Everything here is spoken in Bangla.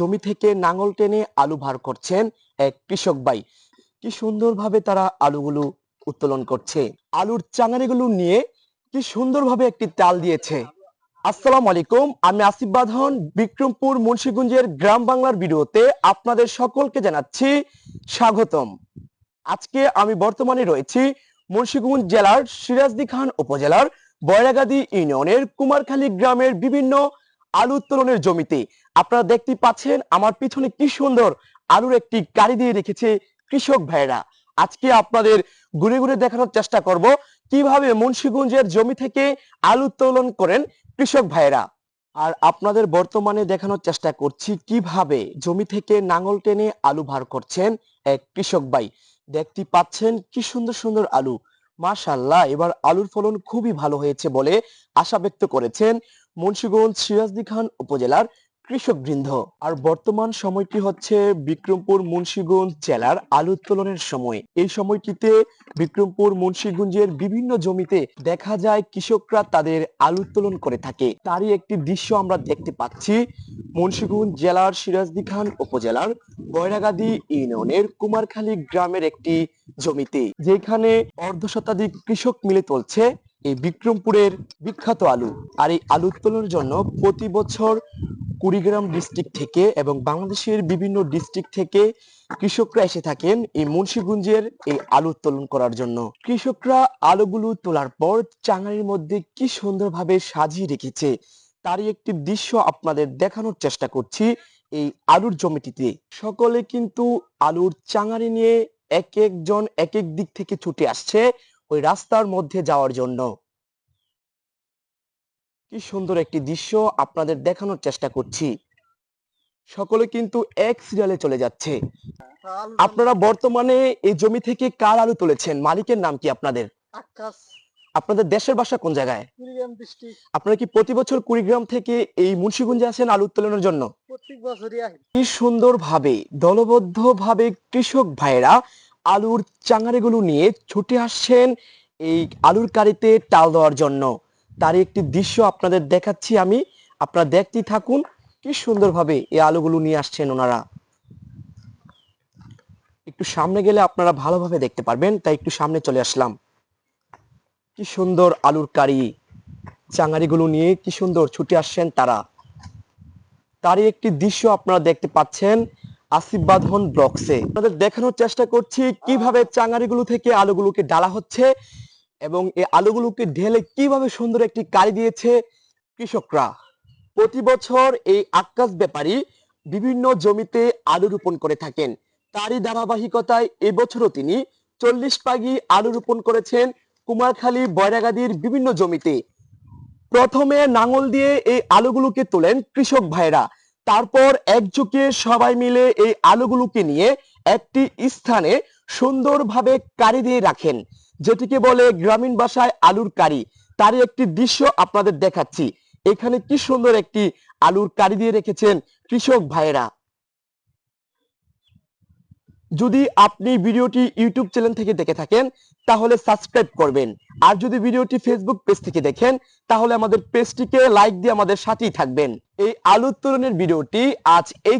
জমি থেকে নাঙল টেনে আলু ভার করছেন এক কৃষক ভাই। কি সুন্দরভাবে তারা আলুগুলো উত্তোলন করছে। আলুর চাঙারিগুলো নিয়ে কি সুন্দরভাবে একটি তাল দিয়েছে। আসসালামু আলাইকুম, আমি আসিফ বাঁধন, বিক্রমপুর মুন্সিগঞ্জের গ্রাম বাংলার ভিডিওতে আপনাদের সকলকে জানাচ্ছি স্বাগতম। আজকে আমি বর্তমানে রয়েছি মুন্সিগঞ্জ জেলার সিরাজদি খান উপজেলার বয়রাগাদি ইউনিয়নের কুমারখালী গ্রামের বিভিন্ন আলু উত্তোলনের জমিতে। আপনারা দেখতে পাচ্ছেন, আমার পিছনে কি সুন্দর আলুর একটি গাড়ি দিয়ে রেখেছে কৃষক ভাইরা আজকে আপনাদের ঘুরে ঘুরে দেখানোর চেষ্টা করব কীভাবে মুন্সিগঞ্জের জমি থেকে আলু উত্তোলন করেন কৃষক ভাইরা আর আপনাদের বর্তমানে দেখানোর চেষ্টা করছি কীভাবে জমি থেকে নাঙল টেনে আলু ভার করছেন এক কৃষক ভাই। দেখতে পাচ্ছেন কি সুন্দর সুন্দর আলু। মাশাল্লাহ এবার আলুর ফলন খুবই ভালো হয়েছে বলে আশা ব্যক্ত করেছেন। মুন্সিগঞ্জ সিরাজদি খান উপজেলার কৃষক বৃন্দ আর বর্তমান সময়টি হচ্ছে বিক্রমপুর মুন্সিগঞ্জ জেলার আলু উত্তোলনের সময়। এই সময়টিতে বিক্রমপুর মুন্সিগঞ্জের বিভিন্ন জমিতে দেখা যায় কৃষকরা তাদের আলু উত্তোলন করে থাকে। তারই একটি দৃশ্য আমরা দেখতে পাচ্ছি মুন্সিগঞ্জ জেলার সিরাজদি খান উপজেলার বয়রাগাদি ইউনিয়নের কুমারখালী গ্রামের একটি জমিতে। যেখানে অর্ধ শতাধিক কৃষক মিলে চলছে এই বিক্রমপুরের বিখ্যাত আলু আর এই আলু উত্তোলনের জন্য প্রতি বছর কুড়িগ্রাম ডিস্ট্রিক্ট থেকে এবং বাংলাদেশের বিভিন্ন ডিস্ট্রিক্ট থেকে কৃষকরা এসে থাকেন এই মুন্সিগঞ্জের এই আলু উত্তোলন করার জন্য। কৃষকরা আলুগুলো তোলার পর চাঙারির মধ্যে কি সুন্দরভাবে সাজিয়ে রেখেছে তারই একটি দৃশ্য আপনাদের দেখানোর চেষ্টা করছি এই আলুর জমিটিতে। সকলে কিন্তু আলুর চাঙারি নিয়ে এক একজন এক এক দিক থেকে ছুটে আসছে। ওই রাস্তার মধ্যে যাওয়ার জন্য। কি সুন্দর একটি দৃশ্য আপনাদের দেখানোর চেষ্টা করছি। সকলে কিন্তু এক সিরিয়ালে চলে যাচ্ছে। আপনারা বর্তমানে এই জমি থেকে কার আলু তুলেছেন? মালিকের নাম কি আপনাদের? আপনাদের দেশের বাসা কোন জায়গায়? আপনারা কি প্রতি বছর কুড়িগ্রাম থেকে এই মুন্সিগঞ্জে আসেন আলু উত্তোলনের জন্য? কি সুন্দর ভাবে দলবদ্ধ ভাবে কৃষক ভাইরা আলুর চাঙারিগুলো নিয়ে ছুটে আসছেন এই আলুর কারিতে টাল দেওয়ার জন্য। তার একটি দৃশ্য আপনাদের দেখাচ্ছি আমি। আপনারা দেখতেই থাকুন কি সুন্দরভাবে এই আলুগুলো নিয়ে আসছেন ওনারা। একটু সামনে গেলে আপনারা ভালোভাবে দেখতে পারবেন, তাই একটু সামনে চলে আসলাম। কি সুন্দর আলুর কারি, চাঙারিগুলো নিয়ে কি সুন্দর ছুটে আসছেন তারা। তারই একটি দৃশ্য আপনারা দেখতে পাচ্ছেন। আসিফ বাঁধন ব্লকসে। আপনাদের দেখানোর চেষ্টা করছি কীভাবে চাঙারিগুলো থেকে আলুগুলোকে ডালা হচ্ছে এবং এই আলুগুলোকে ঢেলে কীভাবে সুন্দর একটি কারি দিয়েছে কৃষকরা। প্রতি বছর এই আকাশ ব্যাপারী বিভিন্ন জমিতে আলু রোপণ করে থাকেন। তারই ধারাবাহিকতায় এবছরও তিনি চল্লিশ পাগি আলু রোপণ করেছেন কুমারখালী বয়রাগাদির বিভিন্ন জমিতে। প্রথমে নাঙল দিয়ে এই আলুগুলোকে তোলেন কৃষক ভাইরা তারপর একযোগে সবাই মিলে এই আলুগুলোকে নিয়ে একটি স্থানে সুন্দরভাবে কারি দিয়ে রাখেন, যেটিকে বলে গ্রামীণ বাসায় আলুর কারি। তারই একটি দৃশ্য আপনাদের দেখাচ্ছি। এখানে কি সুন্দর একটি আলুর কারি দিয়ে রেখেছেন কৃষক ভাইরা যদি আপনি ভিডিওটি ইউটিউব চ্যানেল থেকে দেখে থাকেন, তাহলে সাবস্ক্রাইব করবেন। আর যদি ভিডিওটি ফেসবুক পেজ থেকে দেখেন, তাহলে আমাদের পেজটিকে লাইক দিয়ে আমাদের সাথেই থাকবেন। এই আলু উত্তোলনের ভিডিওটি আজ এই